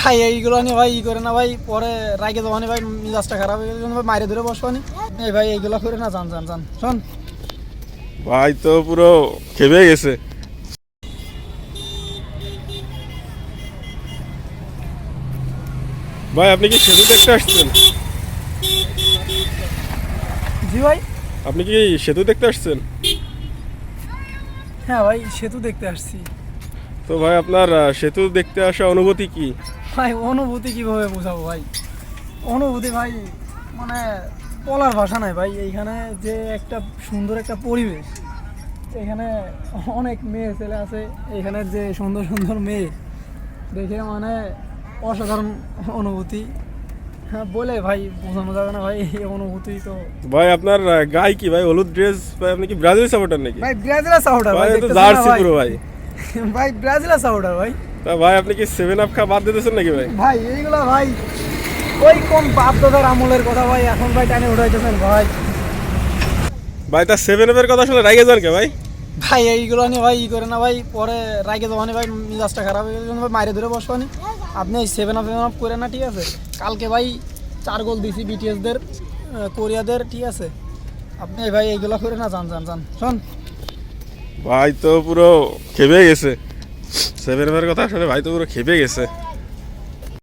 ভাই এইগুলো নিয়ে ভাই ই করে না ভাই পরে রাগে যাওয়ানি ভাই মিজাজটা খারাপ হয়ে গেলে ভাই মাইরে ধরে বসবানি এই ভাই এইগুলো করে না জান জান জান শোন। ভাই তো পুরো খেপে গেছে। ভাই আপনি কি সেতু দেখতে আসছেন? জি ভাই। আপনি কি সেতু দেখতে আসছেন? হ্যাঁ ভাই সেতু দেখতে আসছি। তো ভাই আপনার সেতু দেখতে আসা অনুভূতি কি? ভাই অনুভূতি কীভাবে বোঝাবো ভাই? অনুভূতি ভাই মানে বলার ভাষা নাই ভাই। এইখানে যে একটা সুন্দর একটা পরিবেশ এখানে অনেক মেয়ে ছেলে আছে এখানে যে সুন্দর সুন্দর মেয়ে দেখে মানে অসাধারণ অনুভূতি। হ্যাঁ বলে ভাই বোঝানো যাবে না ভাই এই অনুভূতি তো। ভাই আপনার গায়ে কি ভাই? হলুদ ড্রেস ভাই আপনি কি ব্রাজিল সাপোর্টার নাকি? ভাই ব্রাজিলের সাউডার ভাই তো জার্সি ভাই? পুরো ভাই। ভাই ব্রাজিলের সাউডার ভাই। তা ভাই আপনি কি সেভেন আপ খা বাদ দিতেছেন নাকি ভাই? ভাই এইগুলো ভাই ওই কোন বাপ দাদার আমলের কথা ভাই এখন ভাই টাইনে উঠাইতেছেন ভাই। ভাই তা সেভেন আপের কথা শুনে রাগে যান কে ভাই? ভাই এইগুলো নিয়ে ভাই ই করে না ভাই পরে রাগে যাওয়ানি ভাই মিজাজটা খারাপ হয়ে গেলে ভাই মাইরে ধরে বসবানি আপনি এই সেভেন আপ সেভেন আপ করে না ঠিক আছে? কালকে ভাই চার গোল দিছি বিটিএসদের কোরিয়াদের ঠিক আছে? আপনি ভাই এইগুলো করে না জান জান জান শোন। ভাই তো পুরো খেপে গেছে। সেভেন আপের কথা? শুনে ভাই তো পুরো খেপে গেছে।